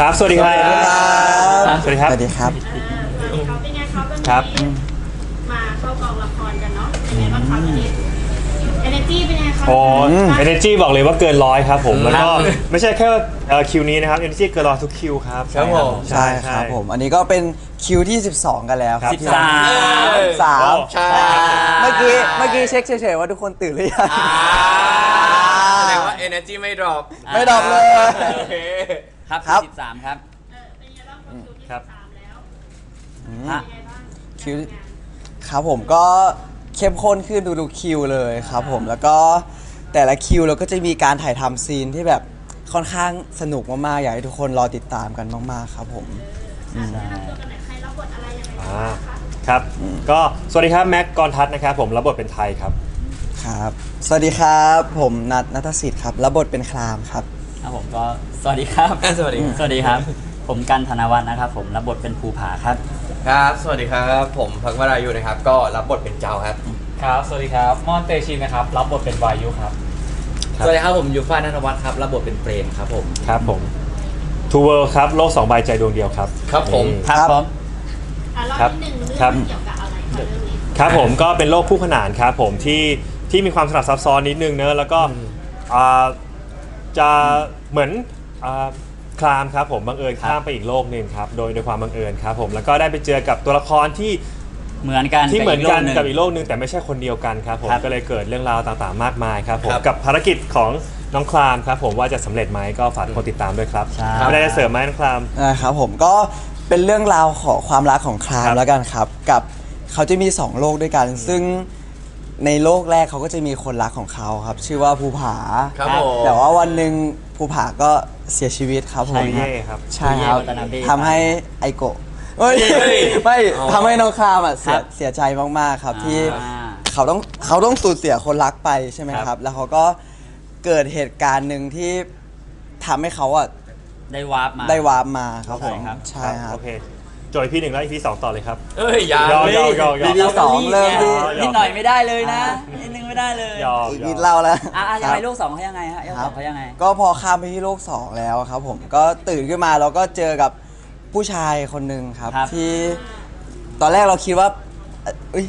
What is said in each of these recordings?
ครับสวัสดีครับ สวัสดีครับ สวัสดีครับ สวัสดีครับเออสวัสดีครับเป็นไงครับวันครับนี้มาเข้ากองละครกันเนาะ เป็นไงบ้างครับวันนี้เอเนจีเป็นไงครับโอ้บ้างเอเนจีบอกเลยว่าเกินร้อยครับผม แล้วก็ไม่ใช่แค่เอ่อคิวนี้นะครับเอเนจีเกินร้อยทุกคิวครับ ครับผมใช่ครับผม อันนี้ก็เป็นคิวที่ 12 กันแล้วครับครับที่สามสามใช่เมื่อกี้เมื่อกี้เช็คเฉยๆว่าทุกคนตื่นหรือยังแสดงว่า energy ไม่ drop ไม่ดรอปเลยโอเคครับครับ สิบสามครับ เออเป็นไงบ้างคิวที่ครับสามแล้วฮะเป็นไงบ้างคิวครับผมก็เข้มข้นขึ้นดูๆคิวเลยครับผมแล้วก็แต่ละคิวเราก็จะมีการถ่ายทำซีนที่แบบค่อนข้างสนุกมากๆ อยากให้ทุกคนรอติดตามกันมากๆครับผม อะแนะนำตัวกันหน่อยใครรับบทอะไรยังไงบ้างอ่าคะครับ ก็สวัสดีครับแม็กกรทัศน์นะครับผมรับบทเป็นไทยครับ ครับ สวัสดีครับ ผมนัทนัทสิทธิ์ครับรับบทเป็นครามครับ ครับผมก็สวัสดีครับสวัสดีครับ สวัสดีครับ ผมกันธนวัฒน์นะครับผมรับบทเป็นภูผาครับ ครับ สวัสดีครับ ผมพักวรายุนะครับ ก็รับบทเป็นเจ้าครับ ครับ สวัสดีครับ มอนเตชินนะครับ รับบทเป็นวายุครับ ครับ สวัสดีครับผมยูฟ่านัทวัฒน์ครับ รับบทเป็นเปรมครับผม ครับผมทูเวิร์ครับ โลกสองใบใจดวงเดียวครับ ครับผมนี่ครับครับผม อะเล่าครับนิดนึงเรื่ครัอบงเกี่ยวกับอะไรคะเรื่องนี้ ครับผมก็เป็นโลกคู่ขนานครับผมที่ที่มีความสลับซับซ้อนนิดนึงเนอะแล้วก็อ่า จะเหมือนอ่าคลามครับผมบังเอิญข้ามไปอีกโลกหนึ่งครับโดยโดยความบังเอิญครับผมแล้วก็ได้ไปเจอกับตัวละครที่ เหมือนกันที่เหมือนกันโลกับหอีงกโลกหนึ่งแต่ไม่ใช่คนเดียวกันครับผมครับก็เลยเกิดเรื่องราวต่างๆ มากมายครับผมครับกับภารกิจของน้องคลามครับผมว่าจะสำเร็จไหมก็ฝากทุกคนติดตามด้วยครับใช่ ไม่ได้จะเสริมไหมน้องคลาม นะครับผมก็เป็นเรื่องราวของความรักของคลาคมรับแล้วกันครับ กับเขาจะมี 2 โลกด้วยกัน ซึ่ง ในโลกแรกเขาก็จะมีคนรักของเขาครับ ชื่อว่าภูผา ครับผม แต่ว่าวันหนึ่งภูผาก็เสียชีวิตครับผมใช่เย่ครับ ใช่ครับภูเย่วัตนาเบะ ทำให้ไอโกะเฮ้ยเฮ้ยไม่อ๋อทำให้น้องคลามอะเสีคยรับเสียใจมากๆครับที่ อ่า เขาต้องเขาต้องสูญเสียคนรักไปใช่ไหมครับครับแล้วเขาก็เกิดเหตุการณ์หนึ่งที่ทำให้เขาอะได้วาร์ปมา ได้วาร์ปมาครับผมใช่ครับใช่ครับโอเค โจยพี่หนึ่งแล้วอีพีสองต่อเลยครับ เอ้ยอยายอมเลยยอมยอมยอมรีวิวสองเริ่มนี่ที่นิดหน่อยไม่ได้เลยนะนิดนึงไม่ได้เลยยอมอีกยนิอดมเล่าแล้วอะอะยังคไงรับลูกสองเขายังไงฮะลูกคสรัอบงเขายังไง ก็พอข้ามไปที่โลก2แล้วครับผมก็ตื่นขึ้นมาเราก็เจอกับผู้ชายคนหนึ่งครับ ครับ ที่ตอนแรกเราคิดว่าเอ่ออุ้ย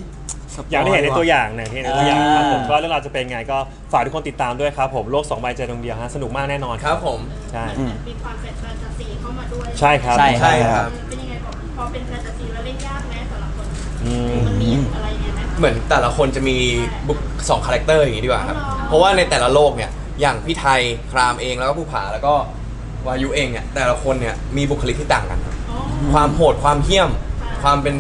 สปอย่างที่เห็นในตัวอย่างเนี่ยที่เห็นในตัวอย่างครับผมอ่าก็เรื่องราวจะเป็นไงก็ฝากทุกคนติดตามด้วยครับผมโลกสองใบใจดวงเดียวฮะสนุกมากแน่นอนครับผม ใช่อืมมีความเป็นแฟนตาซีเข้ามาด้วยใช่ครับ ใช่ ใช่ครับ เป็นยังไงบอก พอเป็นแฟนตาซีแล้วเล่นยากไหมแต่ละคนอืมมันมีอะไรยังไงไหม เหมือนแต่ละคนจะมีบุคสองคาแรคเตอร์อย่างนี้ดีกว่าครับ อ๋อ เพราะว่าในแต่ละโลกเนี่ย อย่างพี่ไทยครามเองแล้วก็ภูผาแล้วก็วายุเองเนี่ย แต่ละคนเนี่ยมีบุคลิกที่ต่างกันครับอ๋อ ความโหดความเหี้ยม ความเป็น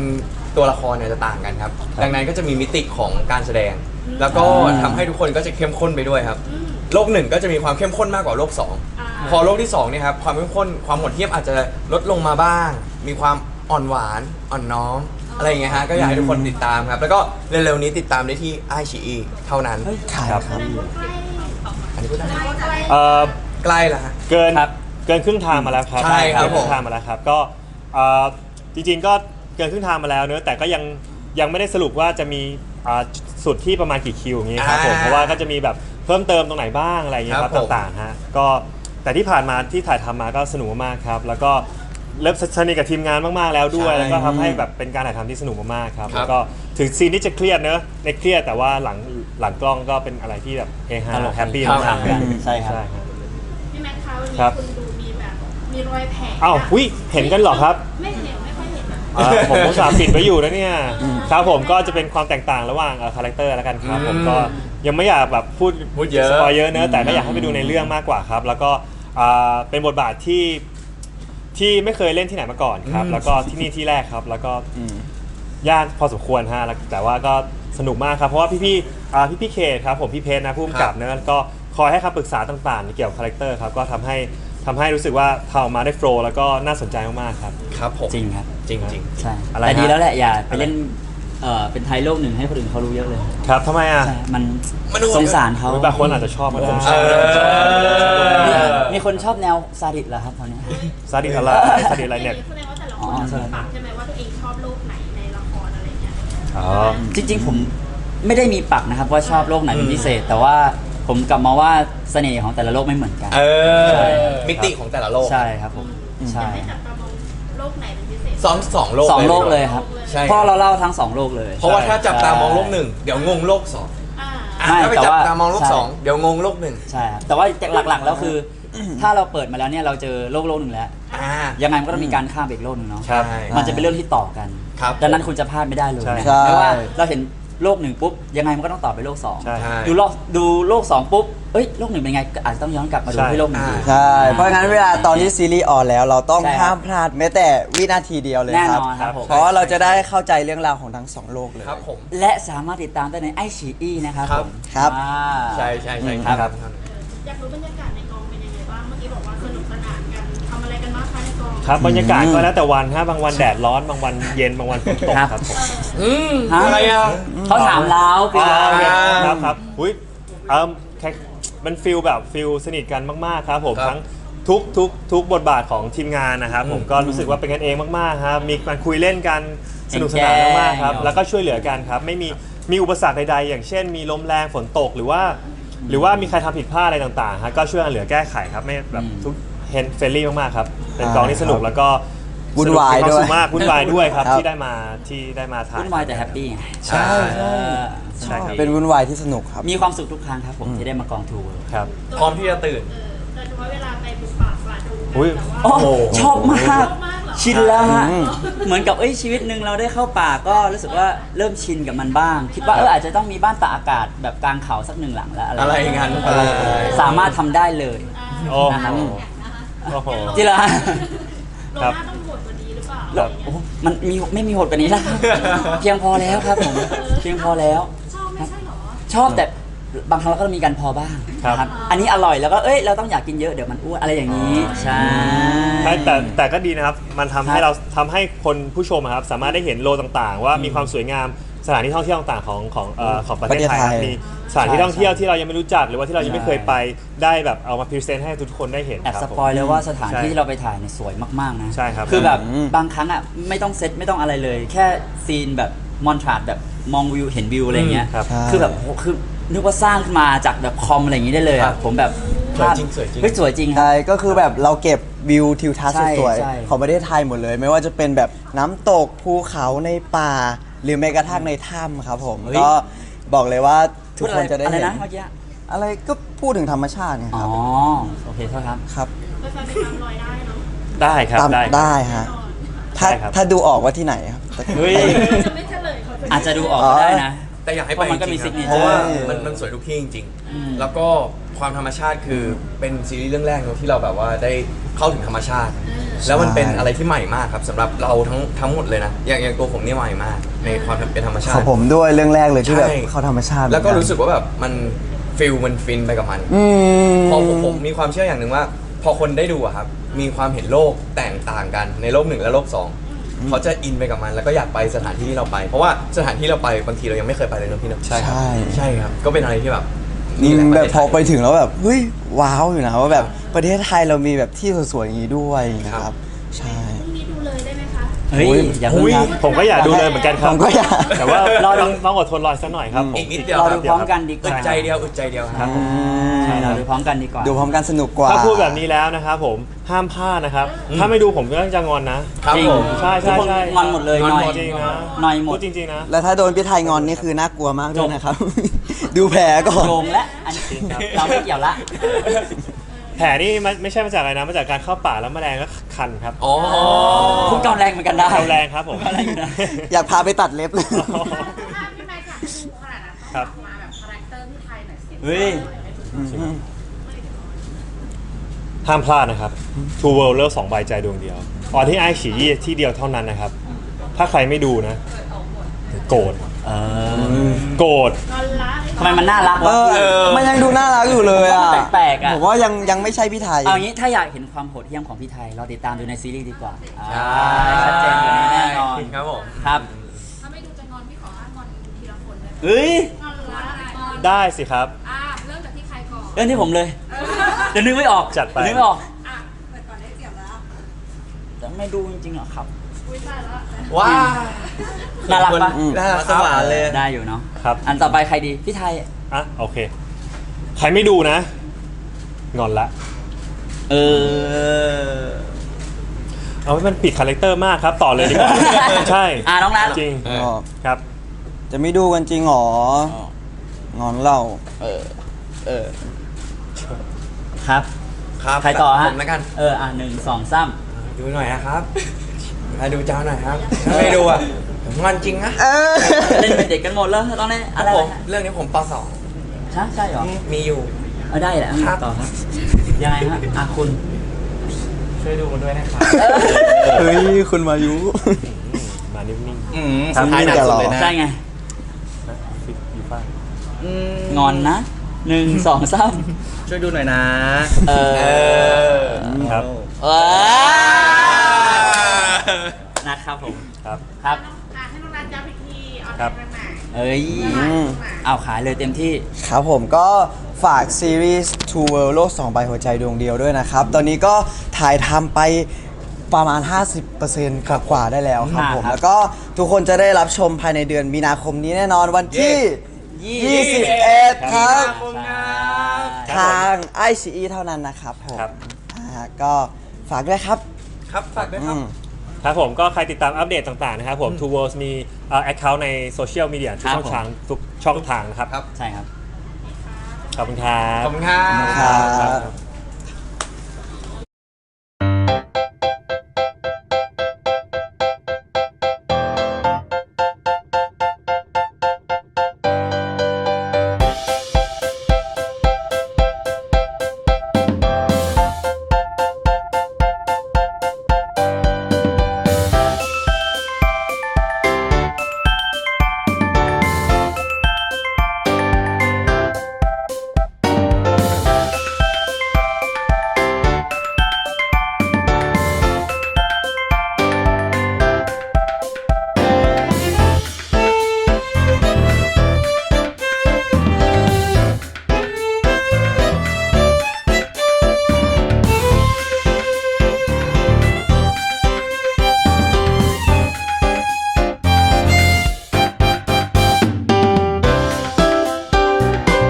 ตัวละครเนี่ยจะต่างกันครับ ดังนั้นก็จะมีมิติของการแสดงแล้วก็ทำให้ทุกคนก็จะเข้มข้นไปด้วยครับ อืมโลกหนึ่งก็จะมีความเข้มข้นมากกว่าโลกสอง อ่า พอโลกที่สองเนี่ยครับความเข้มข้นความโหดเหี้ยมอาจจะลดลงมาบ้าง มีความ อ่อนหวานอ่อนน้อมอะไรอย่างเงี้ยฮะก็อยากให้ทุกคนติดตามครับ แล้วก็เร็วๆนี้ติดตามได้ที่ไอชีอีเท่านั้นใช่ครับครับอันนี้พูดได้ไหมเอ่อใกล้แล้วฮะ เกินครับเกินครึ่งทางมาแล้วครับใช่ครับเกินครึ่งทางมาแล้วครับ ก็เอ่อจริงๆก็เกินครึ่งทางมาแล้วเนอะแต่ก็ยังยังไม่ได้สรุปว่าจะมีอ่าสุดที่ประมาณกี่คิวอย่างงี้ครับผมอ่าเพราะว่าก็จะมีแบบเพิ่มเติมตรงไหนบ้างอะไรอย่างเงี้ยคครัรับบผม ต่างๆฮะก็แต่ที่ผ่านมาที่ถ่ายทำมาก็สนุกมากๆครับ แล้วก็ เริ่มสนิทกับทีมงานมากๆแล้วด้วย ใช่แล้วก็ทำให้แบบเป็นการถ่ายทำที่สนุกมากๆครับ ครับ แล้วก็ถึงซีนที่จะเครียดเนอะในเครียดแต่ว่าหลังหลังกล้องก็เป็นอะไรที่แบบเฮฮาตลกแฮปปี้ครับมากๆครับใช่ครับใช่ครับพี่แม็กซ์คะวันนี้ครับ คุณดูมีแบบมีรอยแผลอ้าวอุ๊ยเห็นกันเหรอครับ ไม่เห็นไม่ค่อยเห็นอะอ่าผมอุตส่าห์ปิดไว้อยู่นะเนี่ยครับผมก็จะเป็นความแตกต่างระหว่างคาแรคเตอร์แล้วกันครับอืมผมก็ยังไม่อยากแบบพูดพูดเยอะสปอยเยอะเนอะแต่ก็อยากให้ไปดูในเรื่องมากกว่าครับ แล้วก็อ่าเป็นบทบาทที่ ที่ไม่เคยเล่นที่ไหนมาก่อนครับ แล้วก็ที่นี่ที่แรกครับ แล้วก็อืมยากพอสมควรฮะแล้วแต่ว่าก็สนุกมากครับเพราะว่าพี่ๆอ่าพี่พี่ๆเคครับผมพี่เพชรนะผู้กำกับเนอะก็คอยให้คำปรึกษาต่างๆ เกี่ยวกับคาแรคเตอร์ครับก็ทำให้ทำให้รู้สึกว่าทำออกมาได้โฟล์แล้วก็น่าสนใจมากๆครับ ครับผมจริงครับ จริงจริงใช่อะไรแต่ดีฮะแล้วแหละอย่าไปเล่น เอ่อเป็นไทยโลกหนึ่งให้คนอื่นเขารู้เยอะเลยครับทำไมอะใช่มันมันดู สงสารเขาอุ๊ยบางคนอาจจะชอบก็ได้เออ มีคนชอบแนวซาดิสเหรอครับตอนนี้ ซาดิสอะไรซาดิสอะไรเนี่ยแสดงว่าแต่ละคอ๋นอใช่มีปากใช่ไหมว่าตัวเองชอบโลกไหนในละครอะไรเงี้ย อ๋อ จริงๆผมไม่ได้มีปักนะครับว่าชอบโลกไหนเป็นพิเศษ แต่ว่าผมกลับมาว่าเสน่ห์ของแต่ละโลกไม่เหมือนกัน เออใช่มิติของแต่ละโลก ใช่ครับผมอใช่จะไม่จับตามอง โลกไหนเป็นพิเศษสองสองโลกสองโลกดีว่าเลยครับใช่เพราะเราเล่าทั้งสองโลกเลย เพราะว่าถ้าจับตามองโลกหนึ่งเดี๋ยวงงโลกสองอ่า อะไม่ถ้าไปแต่จับว่า ตามองโลกใช่สองเดี๋ยวงงโลกหนึ่งใช่ครับแต่ว่าหลักๆแล้วคือ ถ้าเราเปิดมาแล้วเนี่ยเราเจอโลกโลกหนึ่งแล้ว อ่ายังไงมันก็ต้องมีการข้ามไปอีกโลกหนึ่งเนาะครับใช่ มันจะเป็นเรื่องที่ต่อกัน ครับ ดังนั้นคุณจะพลาดไม่ได้เลยใช่นะใช่ ไม่ว่าเราเห็นโลกหนึ่งปุ๊บ ยังไงมันก็ต้องต่อไปโลกสองใช่ใช่ดูโลกดูโลกสองปุ๊บ เอ้ยโลกหนึ่งเป็นไงก็อาจจะต้องย้อนกลับมาดูใช่ ที่โลกหนึ่งอ่าอีกใช่ เพราะงั้นเวลาตอนที่ซีรีส์ออนแล้ว เราต้องใช่ครับห้ามพลาดแม้แต่วินาทีเดียวเลยแน่คนรับอนครับผม เพราะว่าเราจะได้เข้าใจเรื่องราวของทั้งสองโลกเลย ครับผม และสามารถติดตามได้ในไอชีอีนะครับครับ ผมครับ อ่า ใช่ใช่ใช่ครับครับ อยากรู้บรรยากาศในกองเป็นยังไงบ้าง เมื่อกี้บอกว่าสนุกสนานกันทำอะไรกันบ้างคะในกองครับบรรยากาศก็แล้วแต่วันฮะบางวันแดดร้อนบางวันเย็นบางวันฝนตกครับ ครับผมอืมฮะอะไรอะเขาถามเราคืออ่าเราครับครับอุ้ยเอ่มแค่ มันฟิลแบบฟิลสนิทกันมากๆครับผมครับทั้งทุกทุกทุกบทบาทของทีมงานนะครับ ผมอืมก็รู้สึกว่าเป็นกันเองมากๆครับมีการคุยเล่นกันสนุกสนานมากๆครับแล้วก็ช่วยเหลือกันครับ ไม่มีมีอุปสรรคใดๆ อย่างเช่น มีลมแรงฝนตกหรือว่า หรือว่ามีใครทำผิดพลาดอะไรต่างๆฮะก็ช่วยกันเหลือแก้ไขครับไม่แบบทุกเฮนเฟรนลี่มากๆครับเป็นกองที่สนุกแล้วก็วุ่นวายสกมีคด้วยมสุขมากวุ่นวายด้วยครับครับ ที่ได้มาที่ได้มาถ่าย วุ่นวายแต่แฮปปี้ไงใช่ เออ ใช่ครับ เป็นวุ่นวายที่สนุกครับ มีความสุขทุกครั้งครับ ผมที่ได้มากองทัวร์ครับ พร้อมที่จะตื่นเออโดยเฉพาะเวลาไปบุกป่าฝ่าดงอุ๊ยแต่ว่าโอ้โอ้ชอบมากชอบมากเหรอชินแล้วฮะอืมเหมือนกับเอ้ยชีวิตหนึ่งเราได้เข้าป่าก็รู้สึกว่าเริ่มชินกับมันบ้าง คิดว่าเอออาจจะต้องมีบ้านตากอากาศแบบกลางเขาสักหนึ่งหลังแล้วอะไรอะไรอย่างนั้นเออสามารถทำได้เลยโอ้นะครับโอ้โหจิระโลครับน่าต้องโหดกว่านี้หรือเปล่าครับโอ้มันมีไม่มีโหดกว่านี้แล้วครับเพียงพอแล้วครับผมเพียงพอแล้ว ชอบไม่ใช่เหรอชอบแต่บางครั้งเราก็มีการพอบ้างครับ นะอันนี้อร่อยแล้วก็เอ้ยเราต้องอยากกินเยอะเดี๋ยวมันอ้วนอะไรอย่างนี้ ใช่ ใช่แต่แต่ก็ดีนะครับ มันทำให้ครับเราทำให้คนผู้ชมอะครับ สามารถได้เห็นโลต่างๆ ว่ามีความสวยงามสถานที่ท่องเที่ยวต่างๆของของเอ่อของประเทศไทยครับประเทศไทยมีสถานที่ท่องเที่ยวที่เรายังไม่รู้จัก หรือว่าที่เรายังไม่เคยไปได้แบบเอามาพรีเซนต์ให้ทุกคนได้เห็นแอบคสรับผม ปอยเลยว่าสถานที่ใช่ที่เราไปถ่ายเนี่ยสวยมากๆนะใช่ครับคือแบบอืม บางครั้งอะไม่ต้องเซตไม่ต้องอะไรเลย แค่ซีนแบบมอนทราดแบบ มองวิวเห็นวิวอะไรเงี้ยครับ คือแบบโหคือนึกว่าสร้างขึ้นมาจากแบบคอมอะไรอย่างนี้ได้เลยครัอะบผมแบบสวยจริงสวยจริง เฮ้ยสวยจริงครับใช่ก็คือแบบเราเก็บวิวทิวทัศน์ใช่สวยใช่ ๆของประเทศไทยหมดเลย ไม่ว่าจะเป็นแบบน้ำตกภูเขาในป่า หรือแม้กระทั่งในถ้ำครับผมเฮ้ย ก็บอกเลยว่าทุพูกดคนจะได้อะไรเห็นนะเมื่อกี้อะไรก็พูดถึงธรรมชาติไงอ๋คอรับโอเคโทษครับ ครับไปฟังไปตามรอยได้เนาะได้ครับตามได้ครับได้ฮะถ้าได้ครับ ถ้าดูออกว่าที่ไหนครับ เฮ้ย จะไม่ อาจจะดูออกก็ได้นะ แต่อยากให้เพไปราะมันก็จมีริงๆครับ signature เพราะว่าใช่มันมันสวยทุกที่จริง อืม ๆ แล้วก็ความธรรมชาติคือเป็นซีรีส์เรื่องแรกเนอะที่เราแบบว่าได้เข้าถึงธรรมชาติ แล้วมันเป็นอะไรที่ใหม่มากครับสำหรับเราทั้งทั้งหมดเลยนะ อย่างอย่างตัวผมนี่ใหม่มาก ในความเป็นธรรมชาขอติ งผมด้วยเรื่องแรกเลยที่แบบใช่ เข้าธรรมชาติแล้วก็เหมือนนรู้สึกว่าแบบมันฟิลมันฟินไปกับมัน อืม พอผมผมมีความเชื่ออย่างหนึ่งว่า พอคนได้ดูอะครับ มีความเห็นโลกแตกต่างกันในโลกหนึ่งและโลกสอง เขาจะอินไปกับมัน แล้วก็อยากไปสถานที่ที่เราไป เพราะว่าสถานที่เราไปบางทีเรายังไม่เคยไปเลยเนอะพี่เนอะใช่ครับ ใช่ใช่ครับ ก็เป็นอะไรที่แบบนี่แหละแบบพอระไปเทศทยถึงแล้วแบบเฮ้ยว้าวอยู่นะว่าแบบประเทศไทยเรามีแบบที่สวยๆอย่างนี้ด้วยนะคครัรับบใช่ เฮ้ยอุ๊ยอย่าเพิ่งอุ้ยครับผมก็อยากดูเลยเหมือนกันครับผมก็อยากแต่ว่ารอดู ต้องต้องอดทนรออีกสักหน่อยครับผม อีกนิดเดียวรอคดูรับพร้อมกันดีกอึว่าดใจเดียวอึดใจเดียวครับ ใช่เราดูพร้อมกันดีกว่า ดูพร้อมกันสนุกกว่า ถ้าพูดแบบนี้แล้วนะครับผมห้ามพลาดนะครับ ถ้าไม่ดูผมก็จะงอนนะ ครับจริง ผม ใช่ใช่ใช่ทุกคนงอนหมดเลยงอนหน่อยหมด จริงนะหน่อยหมดพูจริงๆนะ แล้วถ้าโดนพี่ไทยงอนนี่คือน่ากลัวมากด้วยนะครับ ดูแผลก่อน โยงและอันนี้เราไม่เกี่ยวละ แผลนี่มันไม่ใช่มาจากอะไรนะมาจากการเข้าป่าแล้วแมลงก็คันครับอ๋อคุณกำแรงเหมือนกันได้เอาแรงครับผม อะไรอยู่นะอยากพาไปตัดเล็บเลยถ้าพี่แม็กซ์อยากดูขนาดนั้นครับต้องมาแบบคาแรคเตอร์พี่ไทยหน่อยสิเฮ้ย ห้ามพลาดนะครับ Two World เลิกสองใบใจดวงเดียวออนที่ไอฉียี่ที่เดียวเท่านั้นนะครับ ถ้าใครไม่ดูนะ โกรธเออ โกรธ นอนละ ทำไมมันน่ารักเอวะอมันยังดูน่ารักอยู่เลยอะแปลกๆอะผมว่ายังยังไม่ใช่พี่ไทย เอางี้ถ้าอยากเห็นความโหดเหี้ยมของพี่ไทย เราติดตามดูในซีรีส์ดีกว่าอ่าใช่ชัดเจนกว่านี้แน่นอนครับผม ครับถ้าไม่ดูจะงอนพี่ขอห้ามงอนทีละคนเลยเฮ้ยงอนละงอนได้สิครับ อะเริ่มจากที่ใครก่อน เรื่องที่ผมเลยเดี๋ยวนึกไม่ออกจัดไป นึกไม่ออก อะเปิดก่อนได้เสียบแล้ว แต่ไม่ดูจริงๆหรอครับอุ้ยตายแล้ วว้า น่ารักปะอืม น่ารักสวานเลย ได้อยู่เนาะครับ อันต่อไปใครดี พี่ไทย อะโอเค ใครไม่ดูนะ งอนละ เออ เอาให้มันปิดคาแรคเตอร์มากครับ ต่อเลยดีกว่า ใช่อะน้องนัท จริงเออ ก็ครับ จะไม่ดูกันจริงเหรองอนเรา เออ เออ ครับ ครับใครต่อฮะผมแล้วกัน เออ อะหนึ่งสองสามดูหน่อยนะครับ มาดูเจ้าหน่อยครับถ้าไม่ดูอะผมงอนจริงนะเล่นเป็นเด็กกันหมดแล้วต้องเล่นอะไรผมฮะเรื่องนี้ผมปสองใช่ใช่เหรอมีอยู่ เอาได้แหละครับ ต่อครับยังไงฮะอะคุณช่วยดูด้วยนะครับเฮ้ยคุณมายุ มานิ่งอืมครับสุดท้ายหนักสุดเลยนะ ใช่ไงๆนะฟิกอยู่ฟ้างงอนนะหนึ่งสองสามช่วยดูหน่อยนะ เอเอออครับเออ นะครับผม ครับ ครับ อะให้น้องนัทย้ำอีกทีเอาครับเรื่องไหนเอ้ยอืมเอาขายเลยเต็มที่ ครับผมก็ฝากซีรีส์ Two World โลก2ใบหัวใจดวงเดียวด้วยนะครับ ตอนนี้ก็ถ่ายทำไปประมาณ 50%กว่าๆได้แล้วครับผม ครับ แล้วก็ทุกคนจะได้รับชมภายในเดือนมีนาคมนี้แน่นอนวันที่ 21 ครับทางไอซีเท่านั้นนะครับผมครับ อ่าก็ฝากด้วยครับ ครับฝากด้วยครับ อืม ครับผมก็ใครติดตามอัปเดตต่างๆนะครับผม Two Worlds มีแอคเคาท์ในโซเชียลมีเดียทุกครับช่องทางทุกช่องทางนะครับ ครับ ใช่ครับ ขอบคุณครับ ขอบคุณครับครับ